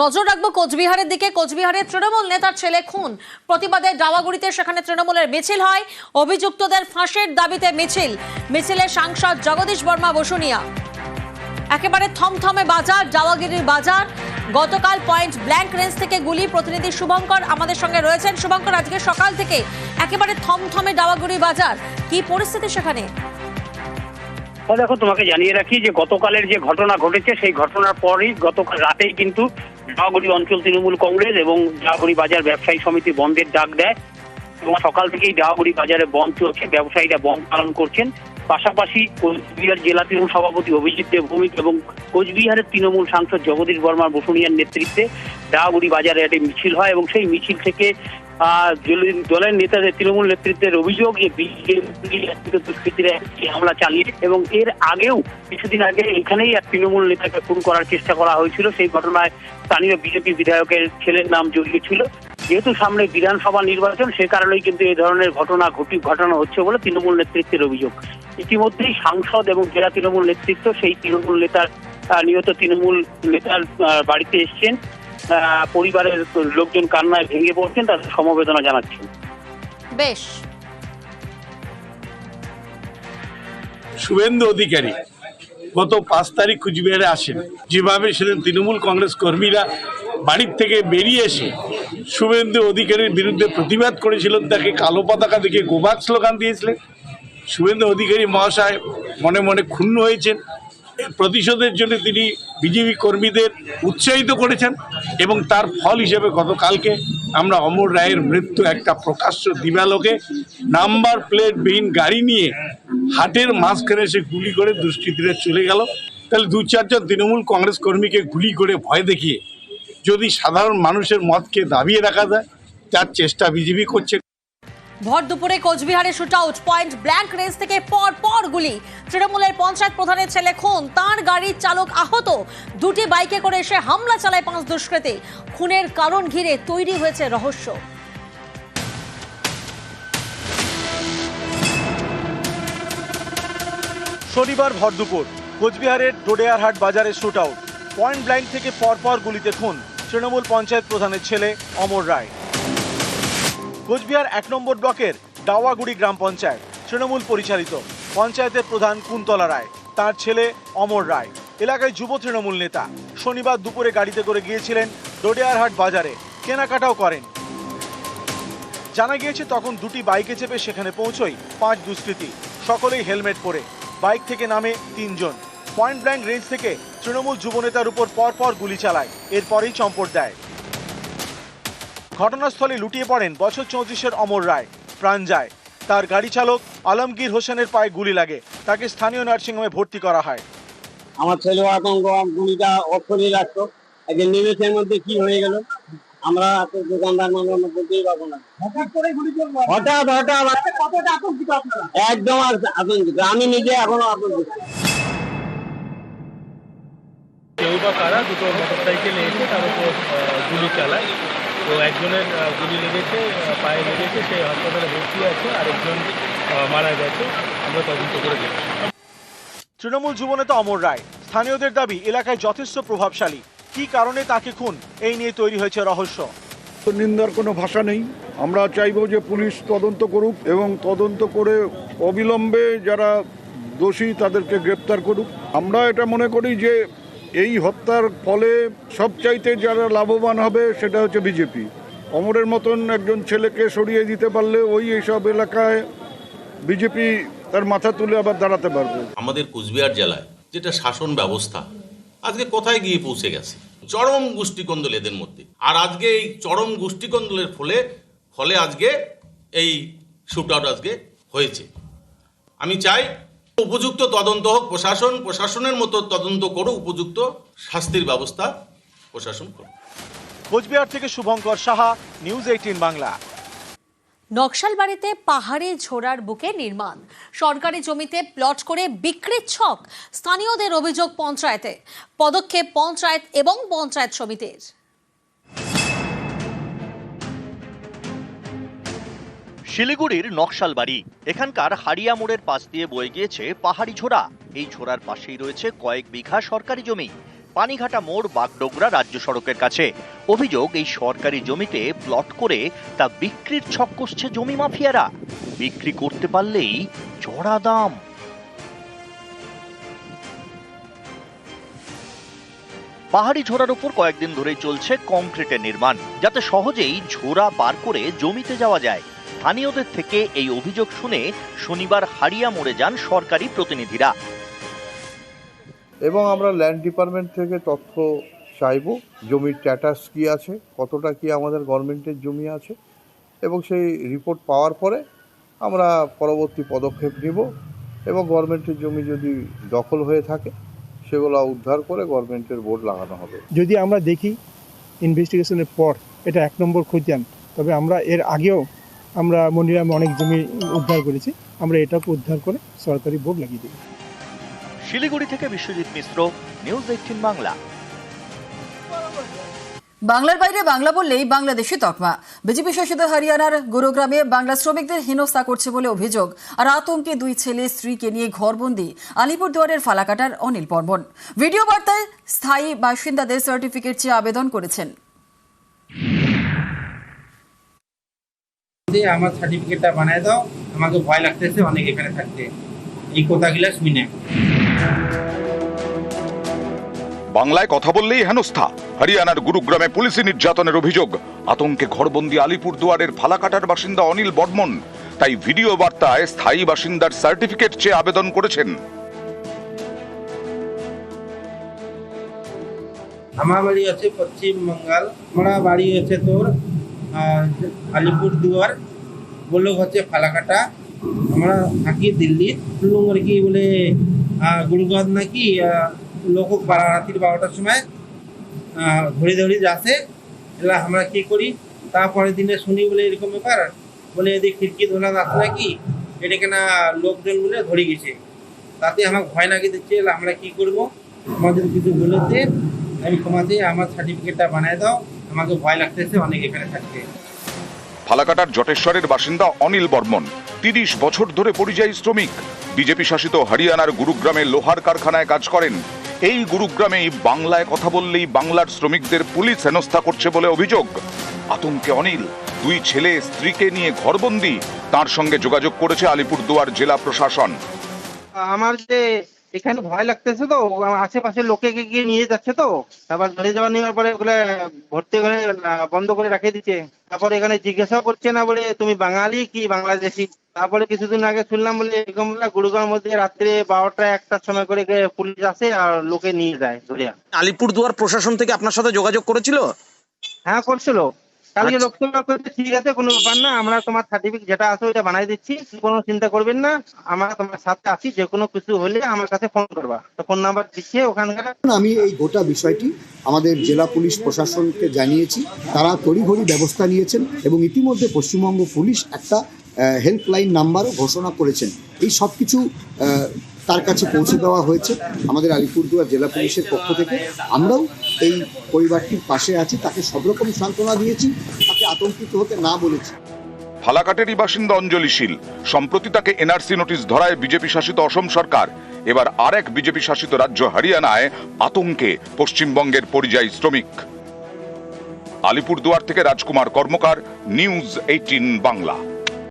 নজর রাখব কোচবিহারের দিকে। কোচবিহারের তৃণমূল নেতার ছেলে খুন। প্রতিবাদে ডাওয়াগুড়িতে সেখানে তৃণমূলের মিছিল হয়। অভিযুক্তদের ফাঁসের দাবিতে মিছিল। মিছিলে সাংসদ জগদীশ বর্মা বসুনিয়া। একেবারে থমথমে বাজার, ডাওয়াগিরির বাজার। গতকাল পয়েন্ট ব্ল্যাঙ্ক রেঞ্জ থেকে গুলি। প্রতিনিধি শুভঙ্কর আমাদের সঙ্গে রয়েছেন। শুভঙ্কর, আজকে সকাল থেকে একেবারে থমথমে ডাওয়াগুড়ি বাজার। কি পরিস্থিতি সেখানে? দেখো, তোমাকে জানিয়ে রাখি যে গতকালের যে ঘটনা ঘটেছে, সেই ঘটনার পরই গতকাল রাতেই কিন্তু জাহাগুড়ি অঞ্চল তৃণমূল কংগ্রেস এবং জাহাগুড়ি বাজার ব্যবসায়ী সমিতি বন্ধের ডাক দেয়। এবং সকাল থেকেই জাহাগুড়ি বাজারে বন্ধ চলছে, ব্যবসায়ীরা বন্ধ পালন করছেন। পাশাপাশি কোচবিহার জেলা তৃণমূল সভাপতি অভিজিৎ দেব ভৌমিক এবং কোচবিহারের তৃণমূল সাংসদ জগদীশ বর্মার বসুনিয়ার নেতৃত্বে ডাহাগুড়ি বাজারে একটি মিছিল হয় এবং সেই মিছিল থেকে দলের- নেতাদের তৃণমূল নেতৃত্বের অভিযোগ হামলা চালিয়ে এবং এর আগেও কিছুদিন আগে এখানেই এক তৃণমূল নেতাকে খুন করার চেষ্টা করা হয়েছিল। সেই ঘটনায় স্থানীয় বিজেপি বিধায়কের ছেলের নাম জড়িয়ে ছিল যেহেতু সামনে বিধানসভা নির্বাচন, সে কারণেই কিন্তু এই ধরনের ঘটনা ঘটি ঘটানো হচ্ছে বলে তৃণমূল নেতৃত্বের অভিযোগ। ইতিমধ্যেই সাংসদ এবং জেলা তৃণমূল নেতৃত্ব সেই তৃণমূল নেতার নিহত তৃণমূল নেতার বাড়িতে এসছেন। পরিবারের লোকজন কান্নায় ভেঙে পড়ছেন তাদের সমবেদনা জানাচ্ছেন বেশ। শুভেন্দু অধিকারী গত পাঁচ তারিখ কুচবিহারে আসেন। যেভাবে সেদিন তৃণমূল কংগ্রেস কর্মীরা বাড়ির থেকে বেরিয়ে এসে শুভেন্দু অধিকারীর বিরুদ্ধে প্রতিবাদ করেছিলেন তাকে কালো পতাকা দেখে গোবাক স্লোগান দিয়েছিলেন শুভেন্দু অধিকারী মহাশয় মনে মনে ক্ষুণ্ণ হয়েছেন। প্রতিশোধের জন্য তিনি বিজেপি কর্মীদের উৎসাহিত করেছেন এবং তার ফল হিসেবে গতকালকে আমরা অমর রায়ের মৃত্যু একটা প্রকাশ্য দিবালোকে নাম্বার প্লেটবিহীন গাড়ি নিয়ে হাটের মাঝখানে এসে গুলি করে দুষ্কৃতীরা চলে গেল। তাহলে দু চারজন তৃণমূল কংগ্রেস কর্মীকে গুলি করে ভয় দেখিয়ে যদি সাধারণ মানুষের মতকে দাবিয়ে রাখা যায়, তার চেষ্টা বিজেপি করছে। ভর দুপুরে কোচবিহারে shoot out point blank range থেকে পর পর গুলি। তৃণমূলের পঞ্চায়েত প্রধানের ছেলে খুন, তার গাড়ির চালক আহত। দুটি বাইকে করে এসে হামলা চালায় পাঁচ দুষ্কৃতী। খুনের কারণ ঘিরে তৈরি হয়েছে রহস্য। শনিবার ভরদুপুর কোচবিহারের ডোডেয়ারহাট বাজারে শুট আউট পয়েন্ট ব্ল্যাঙ্ক থেকে পরপর গুলিতে খুন। তৃণমূল পঞ্চায়েত প্রধানের ছেলে অমর রায়। কোচবিহার এক নম্বর ব্লকের ডাওয়াগুড়ি গ্রাম পঞ্চায়েত, তৃণমূল পরিচালিত। পঞ্চায়েতের প্রধান কুন্তলা রায়, তার ছেলে অমর রায়। এলাকায় যুব তৃণমূল নেতা। শনিবার দুপুরে গাড়িতে করে গিয়েছিলেন ডোডেয়ারহাট বাজারে। কেনাকাটাও করেন। জানা গিয়েছে, তখন দুটি বাইকে চেপে সেখানে পৌঁছই পাঁচ দুষ্কৃতী। সকলেই হেলমেট পরে। বাইক থেকে নামে তিনজন। পয়েন্ট ব্ল্যাঙ্ক রেঞ্জ থেকে তৃণমূল যুবনেতার উপর পরপর গুলি চালায়। এরপরেই চম্পট দেয়। ঘটনাস্থলে লুটিয়ে পড়েন বছর চৌত্রিশের অমর রায়। প্রাণ যায়। তার গাড়ি চালক আলমগীর হোসেনের পায়ে গুলি লাগে। তাকে স্থানীয় নার্সিংহোমে ভর্তি করা হয়। আমার ছেলে এখন গুলিটা অফ করে রাখতো একদিন নিমেষের মধ্যে কি হয়ে গেল? আমরা তো দোকানদার মানুষ আমরা বলতেই পারব না। হঠাৎ হঠাৎ একদম আর আতঙ্কিত। আমি নিজে এখনও আতঙ্কিত। কেউ বা কারা দুটো মোটর সাইকেলে এসে তার উপর গুলি চালায়। তো একজনের গুলি লেগেছে পায়ে লেগেছে সে হাসপাতালে ভর্তি আছে আরেকজন মারা গেছে। আমরা তদন্ত করে দেখছি। তৃণমূল যুবনেতা অমর রায় স্থানীয়দের দাবি এলাকায় যথেষ্ট প্রভাবশালী। কি কারণে তাকে খুন? এই নিয়ে তৈরি হয়েছে রহস্য। নিন্দার কোনো ভাষা নেই। আমরা চাইব যে পুলিশ তদন্ত করুক এবং তদন্ত করে অবিলম্বে যারা দোষী তাদেরকে গ্রেপ্তার করুক। আমরা এটা মনে করি যে এই হত্যার ফলে সবচাইতে যারা লাভবান হবে সেটা হচ্ছে বিজেপি। অমরের মতন একজন ছেলেকে সরিয়ে দিতে পারলে ওই এইসব এলাকায় বিজেপি তার মাথা তুলে আবার দাঁড়াতে পারবে। আমাদের কুচবিহার জেলায় যেটা শাসন ব্যবস্থা, আজকে কোথায় গিয়ে পৌঁছে গেছে? চরম গোষ্ঠীকন্দল এদের মধ্যে। আর আজকে এই চরম গোষ্ঠীকন্দলের ফলে ফলে আজকে এই শুট আউট আজকে হয়েছে। আমি চাই উপযুক্ত তদন্ত হোক প্রশাসন প্রশাসনের মতো তদন্ত করুক উপযুক্ত শাস্তির ব্যবস্থা প্রশাসন করুক কোচবিহার থেকে শুভঙ্কর সাহা নিউজ এইটিন বাংলা। নকশালবাড়িতে পাহাড়ে ঝোড়ার বুকে নির্মাণ। সরকারি জমিতে প্লট করে বিক্রির ছক। স্থানীয়দের অভিযোগ পঞ্চায়েতে। পদক্ষেপ পঞ্চায়েত এবং পঞ্চায়েত সমিতির। শিলিগুড়ির নকশালবাড়ি। এখানকার হাড়িয়া মোড়ের পাশ দিয়ে বয়ে গিয়েছে পাহাড়ি ঝোড়া। এই ঝোড়ার পাশেই রয়েছে কয়েক বিঘা সরকারি জমি। পানিঘাটা মোড়, বাগডোগরা রাজ্য সড়কের কাছে। অভিযোগ, এই সরকারি জমিতে প্লট করে তা বিক্রির ছক কষছে জমি মাফিয়ারা। বিক্রি করতে পারলেই চড়া দাম। পাহাড়ি ঝোড়ার উপর কয়েকদিন ধরেই চলছে কংক্রিটের নির্মাণ, যাতে সহজেই ঝোড়া পার করে জমিতে যাওয়া যায়। স্থানীয়দের থেকে এই অভিযোগ শুনে শনিবার হারিয়া মোড়ে যান সরকারি প্রতিনিধিরা। এবং আমরা ল্যান্ড ডিপার্টমেন্ট থেকে তথ্য চাইব জমির স্ট্যাটাস কি আছে কতটা কি আমাদের গভর্নমেন্টের জমি আছে এবং সেই রিপোর্ট পাওয়ার পরে আমরা পরবর্তী পদক্ষেপ নিব এবং গভর্নমেন্টের জমি যদি দখল হয়ে থাকে সেগুলো উদ্ধার করে গভর্নমেন্টের বোর্ড লাগানো হবে। যদি আমরা দেখি ইনভেস্টিগেশনের পর এটা এক নম্বর খতিয়ান তবে আমরা এর আগেও আমরা মনিরামে অনেক জমি উদ্ধার করেছি। আমরা এটাকে উদ্ধার করে সরকারি বোর্ড লাগিয়ে দিই। শিলিগুড়ি থেকে বিশ্বজিৎ মিশ্র নিউজ এইটিন বাংলা। বাংলার বাইরে বাংলা বললেই বাংলাদেশি তকমা। বিজেপি শাসিত হরিয়ানার গুরুগ্রামে বাংলা শ্রমিকদের হেনস্থা করছে বলে অভিযোগ। আর আতঙ্কে দুই ছেলে স্ত্রীকে নিয়ে ঘরবন্দি আলিপুরদুয়ারের ফালাকাটার অনিল বর্মন। ভিডিও বার্তায় স্থায়ী বাসিন্দাদের সার্টিফিকেট চেয়ে আবেদন করেছেন। যে আমার সার্টিফিকেটটা বানায় দাও। আমাকে ভয় লাগতেছে অনেক এখানে থাকতে। এই কথাগুলো শুনে। বাংলায় কথা বললেই হেনস্থা। হরিয়ানার গুরুগ্রামে পুলিশি নির্যাতনের অভিযোগ। আতঙ্কে ঘরবন্দি আলিপুরদুয়ারের ফালাকাটার বাসিন্দা অনিল বর্মন। তাই ভিডিও বার্তায় স্থায়ী বাসিন্দার সার্টিফিকেট চেয়ে আবেদন করেছেন। আমার বাড়ি আছে পশ্চিম বঙ্গাল। আমরা বাড়ি হচ্ছে তোর আহ, আলিপুর দুয়ার ব্লক হচ্ছে ফালাকাটা। আমরা থাকি দিল্লি। শুনলাম আর কি বলে গুরুগাঁও নাকি লোক রাত্রির বারোটার সময় ধরে ধরে যাচ্ছে। এলা আমরা কি করি? তারপরের দিনে শুনি বলে এরকম ব্যাপার বলে এদিকে খিড়কি ধোলা আছে নাকি? এটাকে না লোকজন বলে ধরে গেছে। তাতে আমার ভয় নাকি দিচ্ছে আমরা কি করব? আমাদের কিছু বলেছে আমি ক্ষমাতে আমার সার্টিফিকেটটা বানায় দাও। আমাকে ভয় লাগতেছে অনেক এখানে থাকতে ফালাকাটার জটেশ্বরের বাসিন্দা অনিল বর্মন তিরিশ বছর ধরে পরিযায়ী শ্রমিক। বিজেপি শাসিত হরিয়ানার গুরুগ্রামে লোহার কারখানায় কাজ করেন। এই গুরুগ্রামেই বাংলায় কথা বললেই বাংলার শ্রমিকদের পুলিশ হেনস্থা করছে বলে অভিযোগ। আতঙ্কে অনিল দুই ছেলে স্ত্রীকে নিয়ে ঘরবন্দি তার সঙ্গে যোগাযোগ করেছে আলিপুরদুয়ার জেলা প্রশাসন। আমার যে এখানে ভয় লাগতেছে তো আশেপাশের লোকে গিয়ে নিয়ে যাচ্ছে তো। তারপর ধরে যাওয়া নেওয়ার পরে ওগুলো ভর্তি করে বন্ধ করে রাখে দিচ্ছে। তারপর এখানে জিজ্ঞাসাও করছে না বলে তুমি বাঙালি কি বাংলাদেশি? তারপরে কিছুদিন আগে শুনলাম বলে এরকম গুরুগাঁওর মধ্যে রাত্রে বারোটা একটার সময় করে গিয়ে পুলিশ আসে আর লোকে নিয়ে যায় ধরে আলিপুরদুয়ার প্রশাসন থেকে আপনার সাথে যোগাযোগ করেছিল? হ্যাঁ করছিল। কালকে আচ্ছা। লোকসভা করতে ঠিক আছে কোনো ব্যাপার না আমরা তোমার সার্টিফিকেট যেটা আছে ওইটা বানাই দিচ্ছি কোনো চিন্তা করবেন না আমরা তোমার সাথে আছি যে কোনো কিছু হলে আমার কাছে ফোন করবা। তো ফোন নাম্বার দিচ্ছে ওখানকার। আমি এই গোটা বিষয়টি আমাদের জেলা পুলিশ প্রশাসনকে জানিয়েছি। তারা তড়িঘড়ি ব্যবস্থা নিয়েছেন এবং ইতিমধ্যে পশ্চিমবঙ্গ পুলিশ একটা হেল্পলাইন নাম্বারও ঘোষণা করেছেন। এই সব কিছু আহ, তার কাছে পৌঁছে দেওয়া হয়েছে আমাদের আলিপুরদুয়ার জেলা পুলিশের পক্ষ থেকে। আমরাও এই পরিবারটির পাশে আছি, তাকে সব রকম সান্ত্বনা দিয়েছি, তাকে আতঙ্কিত হতে না বলেছি। ফালাকাটেরই বাসিন্দা অঞ্জলি শীল সম্প্রতি তাকে এনআরসি নোটিশ ধরায় বিজেপি শাসিত অসম সরকার, এবার আরেক বিজেপি শাসিত রাজ্য হরিয়ানায় আতঙ্কে পশ্চিমবঙ্গের পরিযায়ী শ্রমিক। আলিপুরদুয়ার থেকে রাজকুমার কর্মকার, নিউজ এইটিন বাংলা।